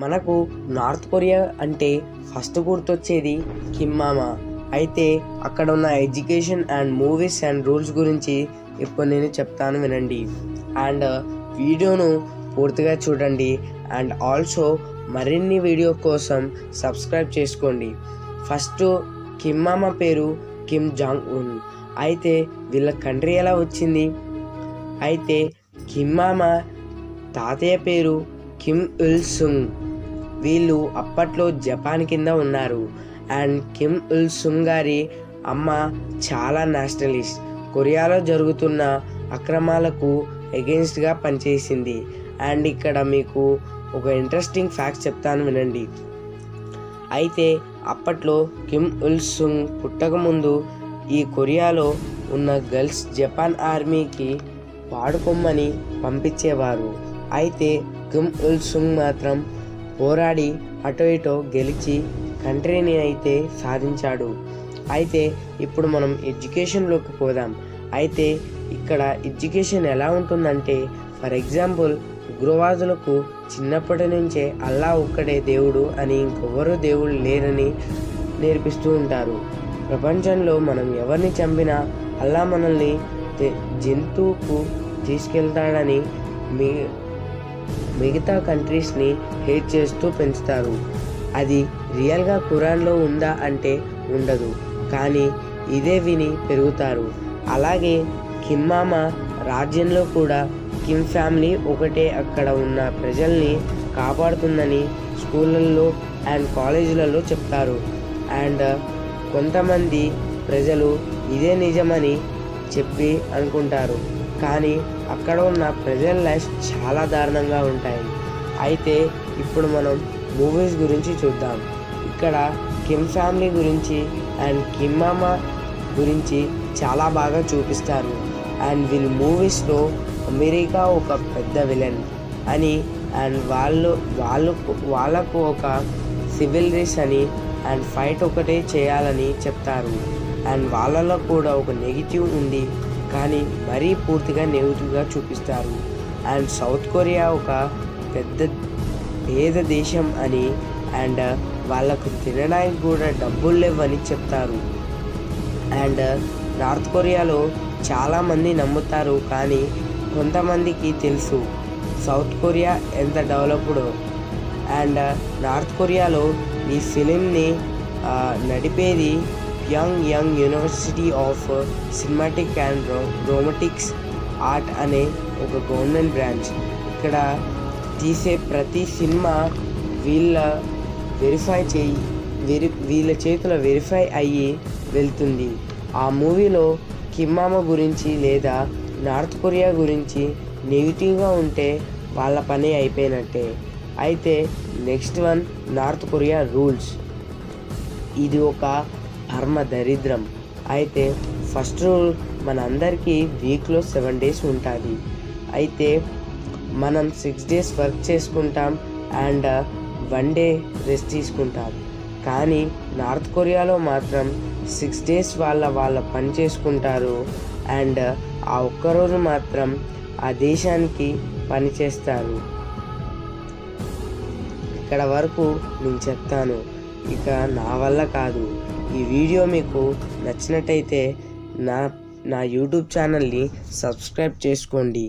మనకు north Korea అంటే first గుర్తొచ్చేది కిమ్మామా అయితే అక్కడ ఉన్న education and movies and rules గురించి ఇప్పుడు నేను చెప్తాను వినండి. అండ్ వీడియోను పూర్తిగా చూడండి. అండ్ ఆల్సో మరిన్ని వీడియో కోసం సబ్స్క్రైబ్ చేసుకోండి. ఫస్ట్ కిమ్మామ పేరు కిమ్ జాంగ్ ఉన్. అయితే వీళ్ళ కంట్రీ ఎలా వచ్చింది? అయితే కిమ్మామ తాతయ్య పేరు కిమ్ ఉల్ సుంగ్. వీళ్ళు అప్పట్లో జపాన్ కింద ఉన్నారు. అండ్ కిమ్ ఉల్ సుంగ్ గారి అమ్మ చాలా నేషనలిస్ట్. కొరియాలో జరుగుతున్న అక్రమాలకు ఎగెన్స్ట్గా పనిచేసింది. అండ్ ఇక్కడ మీకు ఒక ఇంట్రెస్టింగ్ ఫ్యాక్ట్ చెప్తాను వినండి. అయితే అప్పట్లో కిమ్ ఉల్ సుంగ్ పుట్టకముందు ఈ కొరియాలో ఉన్న గర్ల్స్ జపాన్ ఆర్మీకి వాడుకోమని పంపించేవారు. అయితే కిమ్ ఉల్ సుంగ్ మాత్రం పోరాడి అటో ఇటో గెలిచి కంట్రీని అయితే సాధించాడు. అయితే ఇప్పుడు మనం ఎడ్యుకేషన్లోకి పోదాం. అయితే ఇక్కడ ఎడ్యుకేషన్ ఎలా ఉంటుందంటే ఫర్ ఎగ్జాంపుల్ ఉగ్రవాదులకు చిన్నప్పటి నుంచే అల్లా ఒక్కడే దేవుడు అని ఇంకొవరు దేవుడు లేరని నేర్పిస్తూ ఉంటారు. ప్రపంచంలో మనం ఎవరిని చంపినా అల్లా మనల్ని జంతువుకు తీసుకెళ్తాడని మీ మిగతా కంట్రీస్ని హేట్ చేస్తూ పెంచుతారు. అది రియల్గా ఖురాన్లో ఉందా అంటే ఉండదు. కానీ ఇదే విని పెరుగుతారు. అలాగే కిమ్మామ రాజ్యంలో కూడా కిమ్ ఫ్యామిలీ ఒకటే అక్కడ ఉన్న ప్రజల్ని కాపాడుతుందని స్కూళ్ళల్లో అండ్ కాలేజీలలో చెప్తారు. అండ్ కొంతమంది ప్రజలు ఇదే నిజమని చెప్పి అనుకుంటారు. కానీ అక్కడ ఉన్న ప్రజల లైఫ్ చాలా దారుణంగా ఉంటాయి. అయితే ఇప్పుడు మనం మూవీస్ గురించి చూద్దాం. ఇక్కడ కిమ్ ఫ్యామిలీ గురించి అండ్ కిమ్ మామ గురించి చాలా బాగా చూపిస్తారు. అండ్ వీళ్ళ మూవీస్లో అమెరికా ఒక పెద్ద విలన్ అని అండ్ వాళ్ళు వాళ్ళు వాళ్ళకు ఒక సివిల్ రేస్ అని అండ్ ఫైట్ ఒకటే చేయాలని చెప్తారు. అండ్ వాళ్ళలో కూడా ఒక నెగిటివ్ ఉంది. కానీ మరీ పూర్తిగా నెగిటివ్గా చూపిస్తారు. అండ్ సౌత్ కొరియా ఒక పెద్ద పేద దేశం అని అండ్ వాళ్ళకు తినడానికి కూడా డబ్బులు లేవని చెప్తారు. అండ్ నార్త్ కొరియాలో చాలామంది నమ్ముతారు కానీ కొంతమందికి తెలుసు సౌత్ కొరియా ఎంత డెవలప్డ్ అండ్ నార్త్ కొరియాలో ఈ ఫిలింని నడిపేది young young university of cinematic and romantics art అనే ఒక గవర్నమెంట్ బ్రాంచ్. ఇక్కడ తీసే ప్రతి సినిమా వీళ్ళ వెరిఫై చేయి వెరి వీళ్ళ చేతిలో వెరిఫై అయ్యి వెళ్తుంది. ఆ మూవీలో కిమ్మామ గురించి లేదా నార్త్ కొరియా గురించి నెగిటివ్గా ఉంటే వాళ్ళ పని అయిపోయినట్టే. అయితే next one North Korea rules. ఇది ఒక పరమ దరిద్రం. అయితే ఫస్ట్ రూల్ మనందరికీ వీక్లో సెవెన్ డేస్ ఉంటుంది. అయితే మనం సిక్స్ డేస్ వర్క్ చేసుకుంటాం అండ్ వన్ డే రెస్ట్ తీసుకుంటాం. కానీ నార్త్ కొరియాలో మాత్రం సిక్స్ డేస్ వాళ్ళ వాళ్ళ పని చేసుకుంటారు అండ్ ఆ ఒక్కరోజు మాత్రం ఆ దేశానికి పని చేస్తారు. ఇక్కడ వరకు నేను చెప్తాను. ఇక నా వల్ల కాదు. ఈ వీడియో మీకు నచ్చినట్టయితే నా నా యూట్యూబ్ ఛానల్ని సబ్స్క్రైబ్ చేసుకోండి.